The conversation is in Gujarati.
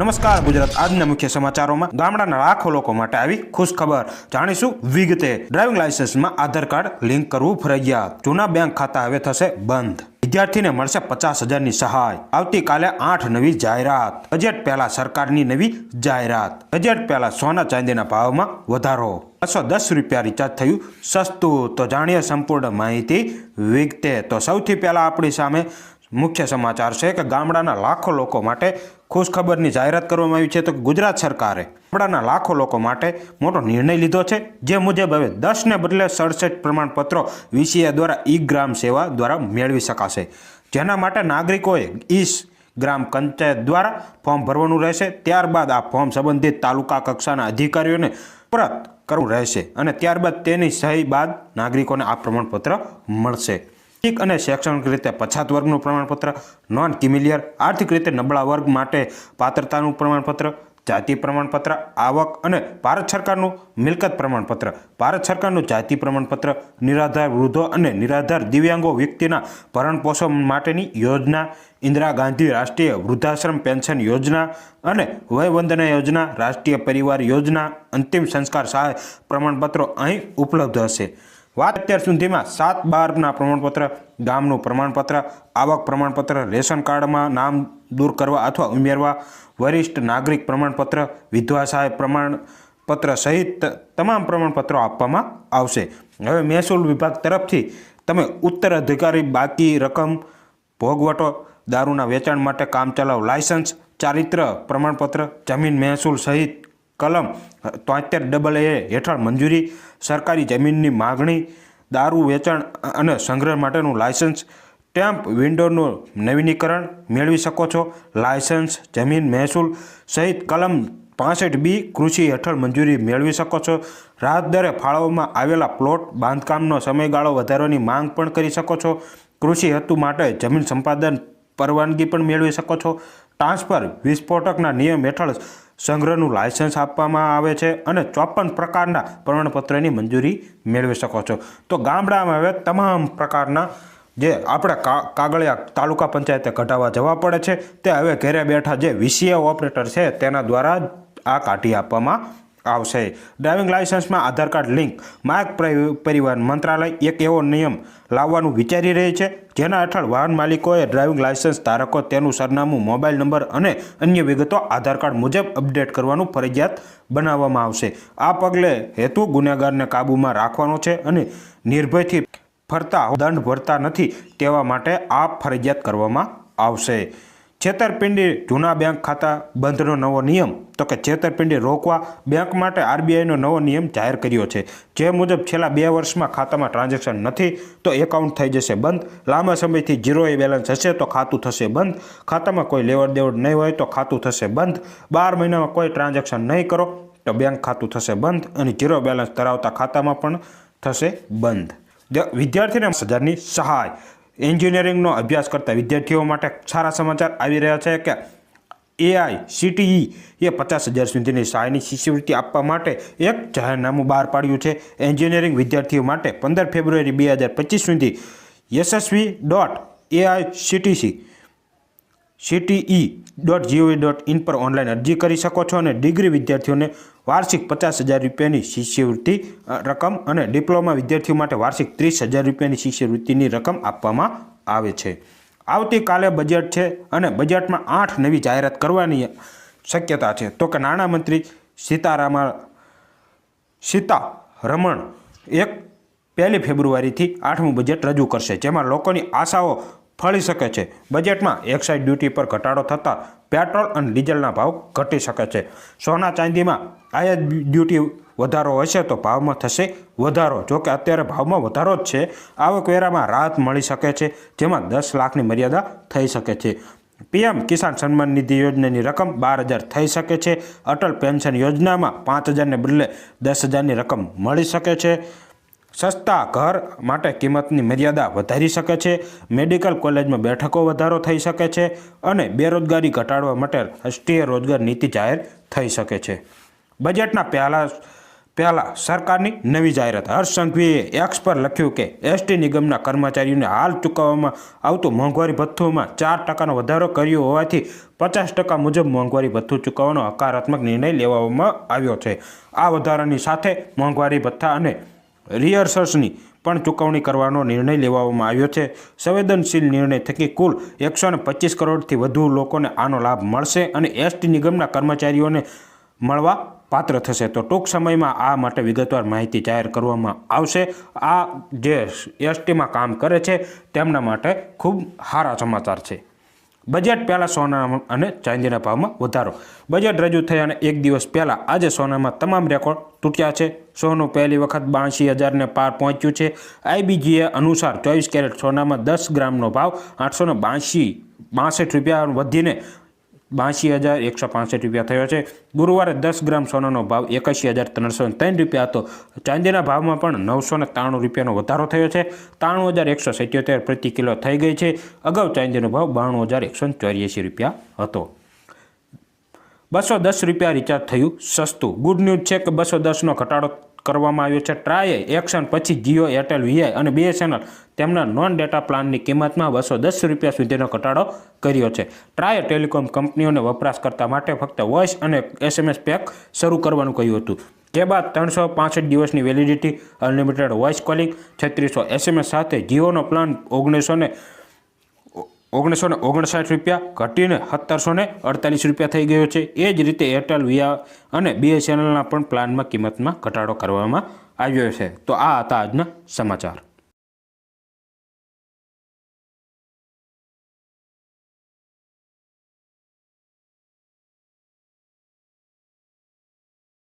નમસ્કાર, ગુજરાત આજના મુખ્ય સમાચારોમાં ગામડાના લાખો લોકો માટે આવી ખુશ ખબર. જાણીશું વિગતે. ડ્રાઇવિંગ લાયસન્સમાં આધાર કાર્ડ લિંક કરવું ફરજિયાત. જૂના બેંક ખાતા હવે થશે બંધ. વિદ્યાર્થીને મળશે પચાસ હજારની સહાય. આવતીકાલે આઠ નવી જાહેરાત. બજેટ પહેલા સરકારની નવી જાહેરાત. બજેટ પહેલા સોના ચાંદીના ભાવમાં વધારો. બસો દસ રૂપિયા રિચાર્જ થયું સસ્તું. તો જાણીએ સંપૂર્ણ માહિતી વિગતે. તો સૌથી પહેલા આપણી સામે મુખ્ય સમાચાર છે કે ગામડાના લાખો લોકો માટે ખુશખબરની જાહેરાત કરવામાં આવી છે તો ગુજરાત સરકારે ગામડાના લાખો લોકો માટે મોટો નિર્ણય લીધો છે. જે મુજબ હવે દસને બદલે સડસઠ પ્રમાણપત્રો વીસીએ દ્વારા ઈ ગ્રામ સેવા દ્વારા મેળવી શકાશે. જેના માટે નાગરિકોએ ઈસ ગ્રામ પંચાયત દ્વારા ફોર્મ ભરવાનું રહેશે. ત્યારબાદ આ ફોર્મ સંબંધિત તાલુકા કક્ષાના અધિકારીઓને પરત કરવું રહેશે અને ત્યારબાદ તેની સહી બાદ નાગરિકોને આ પ્રમાણપત્ર મળશે. આર્થિક અને શૈક્ષણિક રીતે પછાત વર્ગનું પ્રમાણપત્ર નોન કિમિલિયર આર્થિક રીતે નબળા વર્ગ માટે પાત્રતાનું પ્રમાણપત્ર, જાતિ પ્રમાણપત્ર, આવક અને ભારત સરકારનું મિલકત પ્રમાણપત્ર, ભારત સરકારનું જાતિ પ્રમાણપત્ર, નિરાધાર વૃદ્ધો અને નિરાધાર દિવ્યાંગો વ્યક્તિના ભરણપોષણ માટેની યોજના, ઇન્દિરા ગાંધી રાષ્ટ્રીય વૃદ્ધાશ્રમ પેન્શન યોજના અને વયવંદના યોજના, રાષ્ટ્રીય પરિવાર યોજના, અંતિમ સંસ્કાર સહાય પ્રમાણપત્રો અહીં ઉપલબ્ધ હશે. વાત અત્યાર સુધીમાં સાત બારના પ્રમાણપત્ર, ગામનું પ્રમાણપત્ર, આવક પ્રમાણપત્ર, રેશન કાર્ડમાં નામ દૂર કરવા અથવા ઉમેરવા, વરિષ્ઠ નાગરિક પ્રમાણપત્ર, વિધવા સહાય પ્રમાણપત્ર સહિત તમામ પ્રમાણપત્રો આપવામાં આવશે. હવે મહેસૂલ વિભાગ તરફથી તમે ઉત્તરાધિકારી બાકી રકમ, ભોગવટો, દારૂના વેચાણ માટે કામચલાઉ લાયસન્સ, ચારિત્ર પ્રમાણપત્ર, જમીન મહેસૂલ સહિત કલમ તોતેર ડબલ એ હેઠળ મંજૂરી, સરકારી જમીનની માગણી, દારૂ વેચાણ અને સંગ્રહ માટેનું લાયસન્સ, સ્ટેમ્પ વિન્ડોનું નવીનીકરણ મેળવી શકો છો. લાયસન્સ, જમીન મહેસૂલ સહિત કલમ પાસઠ બી કૃષિ હેઠળ મંજૂરી મેળવી શકો છો. રાહત દરે ફાળવવામાં આવેલા પ્લોટ, બાંધકામનો સમયગાળો વધારવાની માંગ પણ કરી શકો છો. કૃષિ હેતુ માટે જમીન સંપાદન પરવાનગી પણ મેળવી શકો છો. ટ્રાન્સફર, વિસ્ફોટકના નિયમ હેઠળ સંગ્રહનું લાયસન્સ આપવામાં આવે છે અને ચોપન પ્રકારના પ્રમાણપત્રની મંજૂરી મેળવી શકો છો. તો ગામડામાં હવે તમામ પ્રકારના જે આપણે કાગળિયા તાલુકા પંચાયતે કઢાવવા જવા પડે છે, તે હવે ઘરે બેઠા જે વીસીએ ઓપરેટર છે તેના દ્વારા જ આ કાઢી આપવામાં આવશે. ડ્રાઇવિંગ લાયસન્સમાં આધાર કાર્ડ લિંક માર્ગ પરિવહન મંત્રાલય એક એવો નિયમ લાવવાનું વિચારી રહી છે, જેના હેઠળ વાહન માલિકોએ ડ્રાઇવિંગ લાયસન્સ ધારકો તેનું સરનામું મોબાઈલ નંબર અને અન્ય વિગતો આધાર કાર્ડ મુજબ અપડેટ કરવાનું ફરજિયાત બનાવવામાં આવશે. આ પગલે હેતુ ગુનેગારને કાબૂમાં રાખવાનો છે અને નિર્ભયથી ફરતા, દંડ ભરતા નથી તેવા માટે આ ફરજિયાત કરવામાં આવશે. છેતરપિંડી જૂના બેંક ખાતા બંધનો નવો નિયમ, તો કે છેતરપિંડી રોકવા બેંક માટે આરબીઆઈનો નવો નિયમ જાહેર કર્યો છે. જે મુજબ છેલ્લા બે વર્ષમાં ખાતામાં ટ્રાન્ઝેક્શન નથી, તો એકાઉન્ટ થઈ જશે બંધ. લાંબા સમયથી ઝીરો એ બેલેન્સ હશે, તો ખાતું થશે બંધ. ખાતામાં કોઈ લેવડ દેવડ નહીં હોય, તો ખાતું થશે બંધ. બાર મહિનામાં કોઈ ટ્રાન્ઝેક્શન નહીં કરો, તો બેંક ખાતું થશે બંધ અને ઝીરો બેલેન્સ ધરાવતા ખાતામાં પણ થશે બંધ. વિદ્યાર્થીને હજારની સહાય. એન્જિનિયરિંગનો અભ્યાસ કરતા વિદ્યાર્થીઓ માટે સારા સમાચાર આવી રહ્યા છે કે એઆઈ સીટીઈ એ પચાસ હજાર સુધીની સહાયની શિષ્યવૃત્તિ આપવા માટે એક જાહેરનામું બહાર પાડ્યું છે. એન્જિનિયરિંગ વિદ્યાર્થીઓ માટે પંદર ફેબ્રુઆરી બે હજાર પચીસ સુધી Yashasvi dot AI CTC CTE dot GOV dot in પર ઓનલાઈન અરજી કરી શકો છો અને ડિગ્રી વિદ્યાર્થીઓને વાર્ષિક પચાસ હજાર રૂપિયાની શિષ્યવૃત્તિ રકમ અને ડિપ્લોમા વિદ્યાર્થીઓ માટે વાર્ષિક ત્રીસ હજાર રૂપિયાની શિષ્યવૃત્તિની રકમ આપવામાં આવે છે. આવતીકાલે બજેટ છે અને બજેટમાં આઠ નવી જાહેરાત કરવાની શક્યતા છે. તો કે નાણામંત્રી સીતારામા, સીતા રમણ એક પહેલી ફેબ્રુઆરીથી આઠમું બજેટ રજૂ કરશે, જેમાં લોકોની આશાઓ ફળી શકે છે. બજેટમાં એક્સાઇઝ ડ્યુટી પર ઘટાડો થતાં પેટ્રોલ અને ડીઝલના ભાવ ઘટી શકે છે. સોના ચાંદીમાં આયાત ડ્યુટી વધારો હશે તો ભાવમાં થશે વધારો. જો કે અત્યારે ભાવમાં વધારો જ છે. આવકવેરામાં રાહત મળી શકે છે, જેમાં દસ લાખની મર્યાદા થઈ શકે છે. પીએમ કિસાન સન્માન નિધિ યોજનાની રકમ બાર હજાર થઈ શકે છે. અટલ પેન્શન યોજનામાં પાંચ હજારને બદલે દસ હજારની રકમ મળી શકે છે. સસ્તા ઘર માટે કિંમતની મર્યાદા વધારી શકે છે, મેડિકલ કોલેજમાં બેઠકો વધારો થઈ શકે છે અને બેરોજગારી ઘટાડવા માટે રાષ્ટ્રીય રોજગાર નીતિ જાહેર થઈ શકે છે. બજેટના પહેલા પહેલા સરકારની નવી જાહેરાત. હર્ષ સંઘવીએ એક્સ પર લખ્યું કે, એસટી નિગમના કર્મચારીઓને હાલ ચૂકવવામાં આવતું મોંઘવારી ભથ્થુમાં ચાર ટકાનો વધારો કર્યો હોવાથી પચાસ ટકા મુજબ મોંઘવારી ભથ્થું ચૂકવવાનો હકારાત્મક નિર્ણય લેવામાં આવ્યો છે. આ વધારાની સાથે મોંઘવારી ભથ્થા અને રિહર્સલ્સની પણ ચૂકવણી કરવાનો નિર્ણય લેવામાં આવ્યો છે. સંવેદનશીલ નિર્ણય થકી કુલ એકસો પચીસ કરોડથી વધુ લોકોને આનો લાભ મળશે અને એસટી નિગમના કર્મચારીઓને મળવા પાત્ર થશે. તો ટૂંક સમયમાં આ માટે વિગતવાર માહિતી જાહેર કરવામાં આવશે. આ જે એસટીમાં કામ કરે છે, તેમના માટે ખૂબ સારા સમાચાર છે. બજેટ પહેલાં સોના અને ચાંદીના ભાવમાં વધારો. બજેટ રજૂ થયાને એક દિવસ પહેલાં આજે સોનામાં તમામ રેકોર્ડ તૂટ્યા છે. સોનું પહેલી વખત બાણસી હજારને પાર પહોંચ્યું છે. આઈબીજીએ અનુસાર ચોવીસ કેરેટ સોનામાં દસ ગ્રામનો ભાવ આઠસો બાસઠ રૂપિયા વધીને બાંસી હજાર એકસો પાંસઠ રૂપિયા થયો છે. ગુરુવારે દસ ગ્રામ સોનાનો ભાવ એકાશી હજાર ત્રણસો ત્રણ રૂપિયા હતો. ચાંદીના ભાવમાં પણ નવસો ને ત્રાણું રૂપિયાનો વધારો થયો છે. ત્રાણું હજાર એકસો સિત્યોતેર પ્રતિ કિલો થઈ ગઈ છે. અગાઉ ચાંદીનો ભાવ બાણું હજાર એકસો ચોર્યાસી રૂપિયા હતો. બસો દસ રૂપિયા રિચાર્જ થયું સસ્તું. ગુડ ન્યૂઝ છે કે બસો દસનો ઘટાડો કરવામાં આવ્યો છે. ટ્રાયે એક્શન પછી જીઓ એરટેલ વીઆઈ અને બીએસએનએલ તેમના નોન ડેટા પ્લાનની કિંમતમાં બસો દસ રૂપિયા સુધીનો ઘટાડો કર્યો છે. ટ્રાયે ટેલિકોમ કંપનીઓને વપરાશકર્તા માટે ફક્ત વોઇસ અને એસએમએસ પેક શરૂ કરવાનું કહ્યું હતું. જે બાદ ત્રણસો પાંસઠ દિવસની વેલિડિટી, અનલિમિટેડ વોઇસ કોલિંગ, છત્રીસો એસએમએસ સાથે જીઓનો પ્લાન ઓગણીસો ને ઓગણીસો ને ઓગણસાઠ રૂપિયા, ઘટીને સત્તરસો ને અડતાલીસ રૂપિયા થઈ ગયો છે. એ જ રીતે એરટેલ વીઆ અને બીએસએનએલના પણ પ્લાનમાં કિંમતમાં ઘટાડો કરવામાં આવ્યો છે. તો આ હતા આજના સમાચાર.